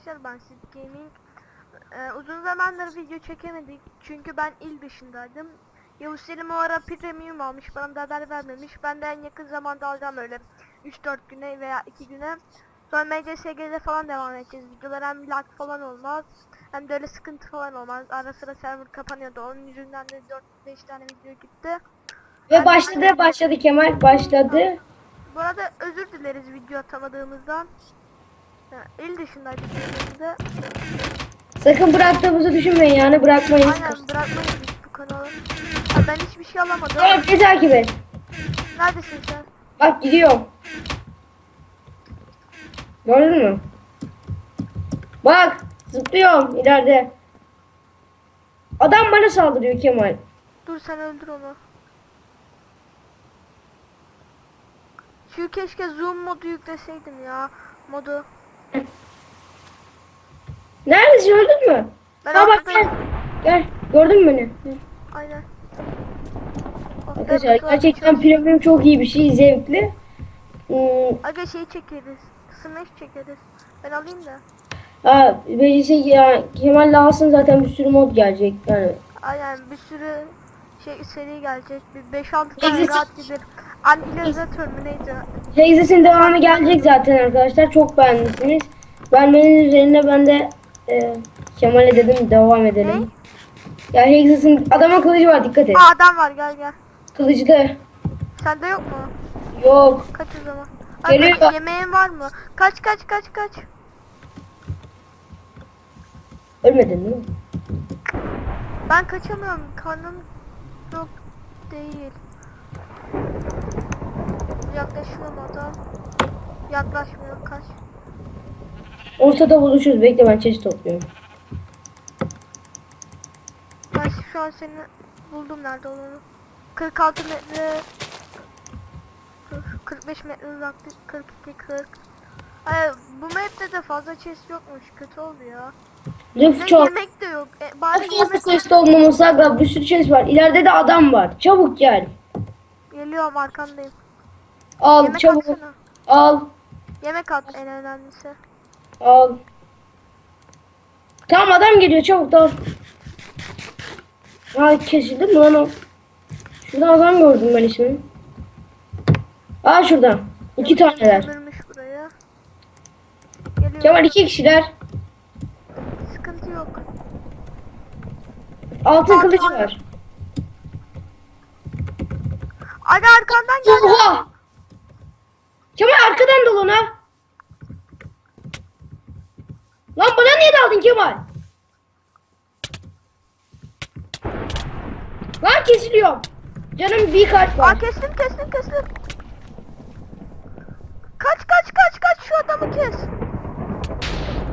arkadaşlar ben Sid Gaming. Ee, uzun zamandır video çekemedik çünkü ben il dışındaydım. Yavuz Selim o ara premium almış bana da haber vermemiş. Ben de en yakın zamanda alacağım öyle 3-4 güne veya 2 güne. Sonra MCSG'de falan devam edeceğiz. Videolar hem lag falan olmaz. Hem de öyle sıkıntı falan olmaz. Ara sıra server kapanıyordu. Onun yüzünden de 4-5 tane video gitti. Ve başladı başladı Kemal başladı. Bu arada özür dileriz video atamadığımızdan. Ya, il dışındaydık dediğimizde. Sakın bıraktığımızı düşünmeyin yani bırakmayın. Aynen bırakmayız biz bu kanalı. Ya ben hiçbir şey alamadım. Tamam beni takip et. Neredesin sen? Bak gidiyorum. Gördün mü? Bak zıplıyorum ileride. Adam bana saldırıyor Kemal. Dur sen öldür onu. Şu keşke zoom modu yükleseydim ya. Modu. Neredesin öldün mü? Ben Ha bak gel. Gel. Gördün mü beni? Aynen. Arkadaşlar gerçekten premium çok iyi bir şey zevkli. Hmm, Aga şey çekeriz. Smash çekeriz. Ben alayım da. ha, birisi ya Kemal'le alsın zaten bir sürü mod gelecek yani. Aynen bir sürü şey seri gelecek. Bir 5-6 tane Exit- rahat gelir. Annihilizatör mü neydi? Hexes'in devamı gelecek zaten arkadaşlar. Çok beğenmişsiniz. Beğenmenin üzerine ben de e, Kemal'e dedim devam edelim. Ya Hexes'in adama kılıcı var dikkat et. Aa adam var gel gel. Kılıcı da Sende yok mu? yok. Kaç o zaman. Geliyor. Aga, yemeğin var mı? Kaç kaç kaç kaç. Ölmedin değil mi? Ben kaçamıyorum. Karnım yok değil. Yaklaşıyorum adam. Yaklaşmıyor kaç. Ortada buluşuruz. Bekle ben çeşit topluyorum. Ben şu an seni buldum nerede olduğunu. 46 metre Dur, 45 metre uzaklık 42 40 Ay, bu map'te de fazla chest yokmuş kötü oldu ya. Lüf çok. yemek Fazla yemek chest olmaması aga bir sürü chest var. İleride de adam var. Çabuk gel. geliyorum arkandayım. Al yemek çabuk. atsana. Al. Yemek at en önemlisi. Al. Tamam adam geliyor çabuk dal. Ay kesildi mi lan o? Şurada adam gördüm ben ismini. Aa şurada. İki taneler. Kemal iki kişiler. Sıkıntı yok. Altın kılıç var. Aga arkandan gel. Oha! Kemal arkadan dal ona. Lan bana niye daldın Kemal? Lan kesiliyorum. Canım bir kalp Aa var. kestim kestim kestim. Kaç kaç kaç kaç şu adamı kes.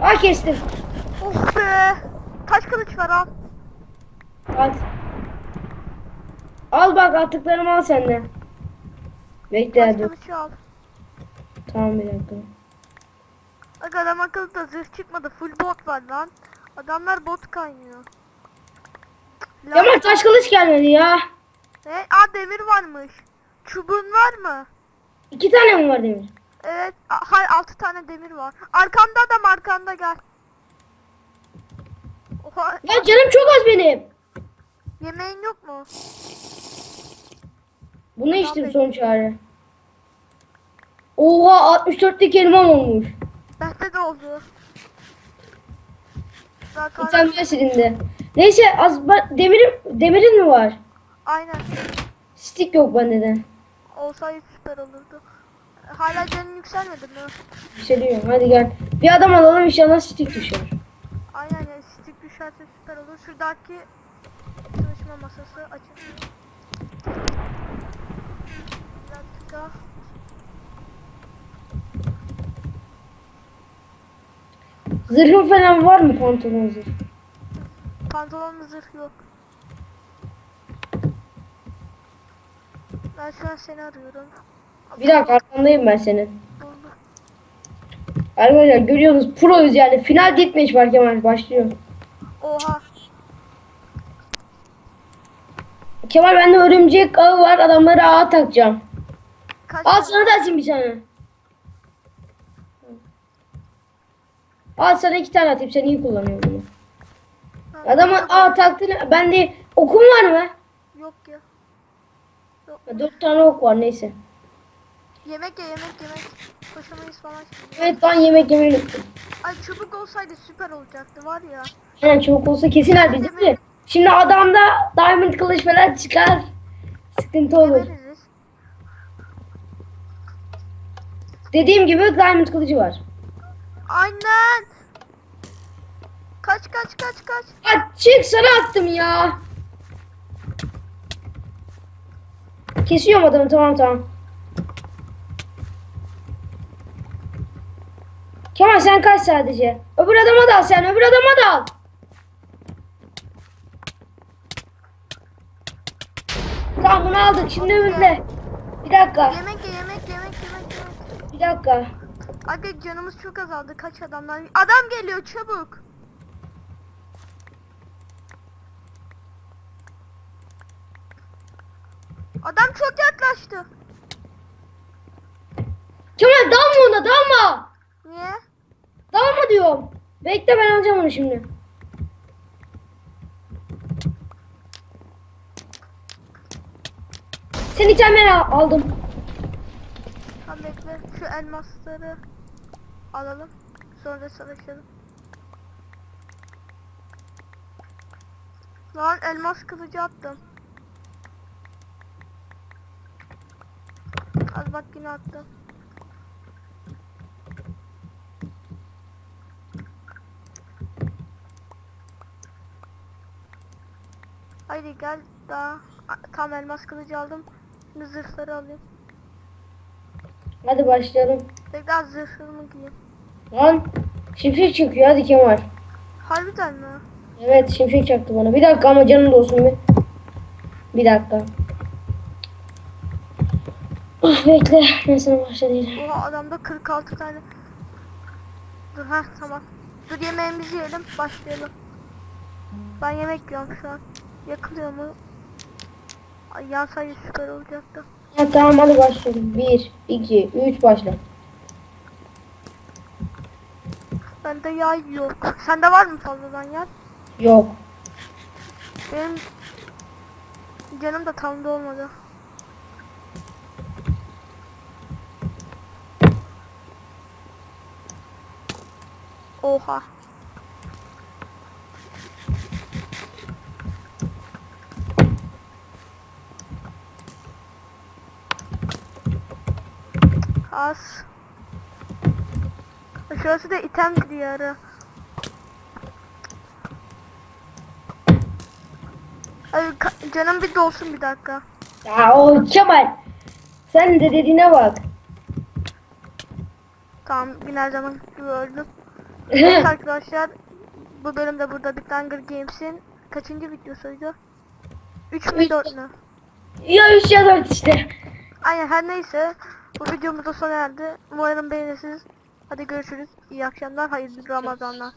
Aa kestim. Oh be. Taş kılıç var al. Al. Al bak attıklarımı al senden. Bekle Taş hadi. al. Tamam bir dakika. Aga adam akıllı da zırh çıkmadı. Full bot var lan. Adamlar bot kaynıyor. Lan- Kemal taş kılıç gelmedi ya. Ne? Aa demir varmış. Çubuğun var mı? İki tane mi var demir? Evet. a- Hayır 6 tane demir var. Arkanda adam arkanda gel. Oha Ya canım çok az benim. Yemeğin yok mu? Bunu içtim son çare. Oha 64'lik elmam olmuş. Bende de oldu. Daha Bir kahve- silindi. Neyse az ba- demirim demirin mi var? Aynen. Stick yok bende de. Olsaydı süper olurdu. Hala canın yükselmedi mi? Yükseliyorum hadi gel. Bir adam alalım inşallah stick düşer. Aynen yani stick düşerse süper olur. Şuradaki çalışma masası açılıyor. Bir dakika. Zırhın falan var mı pantolon zırh? Pantolonlu zırh yok. Ben şu an seni arıyorum. Bir dakika arkandayım ben senin. Arkadaşlar görüyorsunuz proyuz yani. Final deathmatch var Kemal başlıyor. Oha. Kemal bende örümcek ağı var adamları ağa takacağım. Kaç Al sana da atayım bir tane. Al sana iki tane atayım. Sen iyi kullanıyorsun bunu. Ha, Adamın yok, aa taktığını ben de okum var mı? Yok ya. Ha, Dört tane ok var neyse. Yemek ye yemek yemek. Koşamayız falan. Evet lan yemek yemeyi unuttum. Ay çubuk olsaydı süper olacaktı var ya. Aynen çabuk olsa kesin değil mi? Şimdi adamda diamond kılıç falan çıkar. Sıkıntı olur. Dediğim gibi diamond kılıcı var. Aynen. Kaç kaç kaç kaç. Açık sana attım ya. Kesiyorum adamı tamam tamam. Kemal sen kaç sadece. Öbür adama dal sen öbür adama dal. Tamam bunu aldık şimdi öbürüne. Bir dakika Yemek ye yemek yemek yemek yemek. bir dakika. Aga canımız çok azaldı. Kaç adamlar? Adam geliyor çabuk. Adam çok yaklaştı. Kemal dalma ona dalma. Niye? Dalma diyorum. Bekle ben alacağım onu şimdi. Sen itemleri al- aldım. Tamam bekle. Şu elmasları alalım. Sonra savaşalım. Lan elmas kılıcı attım. Al bak yine attım. Haydi gel daha. Tam elmas kılıcı aldım. Şimdi zırhları alayım. Hadi başlayalım. Bekle az zırhımı giyeyim. Lan şimşek çıkıyor hadi Kemal. Harbiden mi? Evet şimşek çaktı bana. Bir dakika ama canım olsun bir. Bir dakika. Ah bekle. Neyse başla değil. Oha adamda 46 tane. Dur ha tamam. Dur yemeğimizi yiyelim başlayalım. Ben yemek yiyorum şu an. Yakılıyor mu? Ay yansaydı süper olacaktı. Ha, tamam hadi başlayalım. Bir, iki, üç başla. Bende yay yok. Sende var mı fazladan yay? Yok. Benim canım da tam da olmadı. Oha. Az. Şurası da item diyarı. Ay, canım bir dolsun bir dakika. Ya o Kemal. Sen de dediğine bak. Tamam yine her zaman gibi öldüm. Evet arkadaşlar bu bölümde burada bir Hunger Games'in kaçıncı videosuydu? 3 mü Üç. 4 mü? ya üç ya dört işte. Aynen her neyse bu videomuz da sona erdi. Umarım beğenirsiniz. Hadi görüşürüz. İyi akşamlar. Hayırlı Ramazanlar.